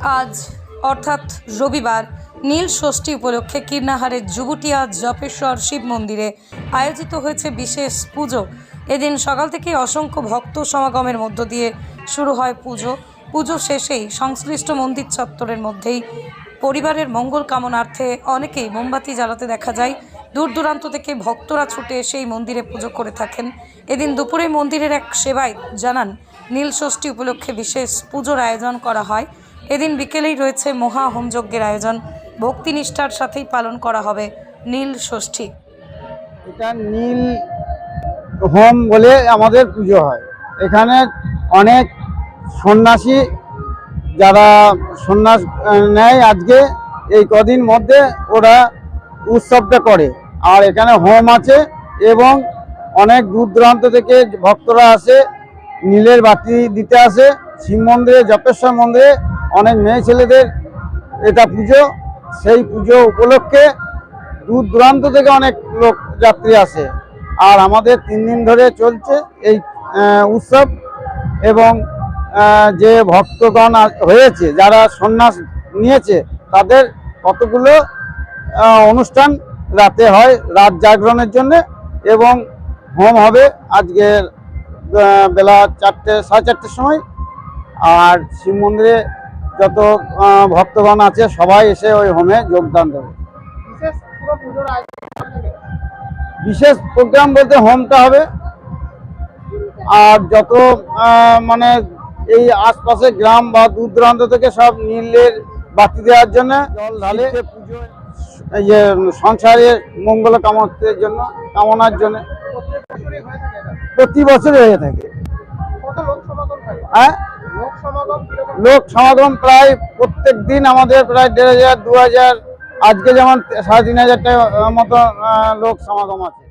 আজ, অর্থাৎ রবিবার, নীল ষষ্ঠী উপলক্ষে কীর্ণাহারের যুবটিয়া জপেশ্বর শিব মন্দিরে আয়োজিত হয়েছে বিশেষ পুজো। এদিন সকাল থেকে অসংখ্য ভক্ত সমাগমের মধ্য দিয়ে শুরু হয় পুজো। পুজো শেষেই সংশ্লিষ্ট মন্দির চত্বরের মধ্যেই পরিবারের মঙ্গল কামনার্থে অনেকেই মোমবাতি জ্বালাতে দেখা যায়। দূর দূরান্ত থেকে ভক্তরা ছুটে এসে এই মন্দিরে পুজো করে থাকেন। এদিন দুপুরে মন্দিরের এক সেবায় জানান, নীল ষষ্ঠী উপলক্ষে বিশেষ পুজোর আয়োজন করা হয়। এদিন বিকেলেই রয়েছে মহা হোমযজ্ঞের আয়োজন। ভক্তি নিষ্ঠার সাথেই পালন করা হবে নীল ষষ্ঠী। এটা নীল হোম বলে আমাদের পুজো হয়। এখানে অনেক সন্ন্যাসী যারা সন্ন্যাস নেয় আজকে, এই কদিন মধ্যে ওরা উৎসবটা করে। আর এখানে হোম আছে এবং অনেক দূর দূরান্ত থেকে ভক্তরা আসে, নীলের বাতি দিতে আসে, শিব মন্দিরে জপেশ্বর মন্দিরে অনেক মেয়ে ছেলেদের এটা পুজো, সেই পুজো উপলক্ষে দূর দূরান্ত থেকে অনেক লোক যাত্রী আসে। আর আমাদের তিন দিন ধরে চলছে এই উৎসব এবং যে ভক্তগণ হয়েছে, যারা সন্ন্যাস নিয়েছে, তাদের কতগুলো অনুষ্ঠান রাতে হয় রাত জাগরণের জন্য এবং হোম হবে আজকে বেলা চারটে, সাড়ে চারটের সময়। আর শিব মন্দিরে যত ভক্তগণ আছে সবাই এসে ওই হোমে যোগদান দেবে। বিশেষ প্রোগ্রাম বলতে হোমটা হবে। আর যত মানে এই আশপাশে গ্রাম বা দূর দূরান্ত থেকে সব নীলের বাতি দেওয়ার জন্য জল ঢালে পুজো এই যে সংসারের মঙ্গল কামতের জন্য কামনার জন্য। প্রতি বছরই হয়ে থাকে। হ্যাঁ? লোক সমাগম প্রায় প্রত্যেক দিন আমাদের প্রায় দেড় হাজার, দু হাজার, আজকে যেমন সাড়ে তিন হাজার টাকা মতো লোক সমাগম আছে।